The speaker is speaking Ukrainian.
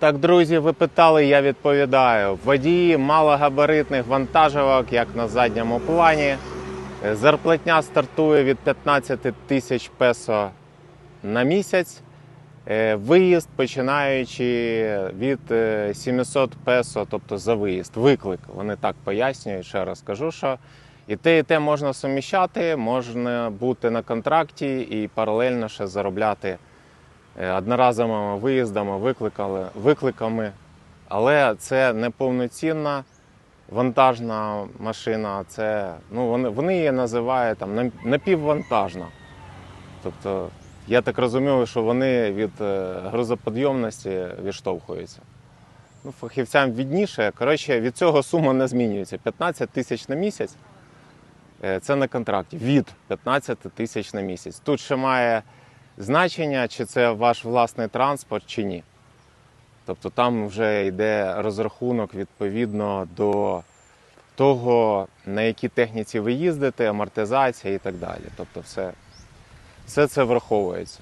Так, друзі, ви питали, я відповідаю. Водії малогабаритних вантажівок, як на задньому плані. Е, Зарплатня стартує від 15 тисяч песо на місяць. Е, Виїзд починаючи від е, 700 песо, тобто за виїзд, виклик. Вони так пояснюють. Ще раз кажу, що і те, і те можна суміщати, можна бути на контракті і паралельно ще заробляти е, одноразовими виїздами, викликали, викликами. Але це не повноцінна вантажна машина. Це, ну, вони, вони її називають там, напіввантажна. Тобто, я так розумію, що вони від е, грузоподйомності відштовхуються. Ну, фахівцям відніше. Коротше, від цього сума не змінюється. 15 тисяч на місяць е, це на контракті. Від 15 тисяч на місяць. Тут ще має значення, чи це ваш власний транспорт, чи ні. Тобто там вже йде розрахунок відповідно до того, на якій техніці ви їздите, амортизація і так далі. Тобто, все, все це враховується.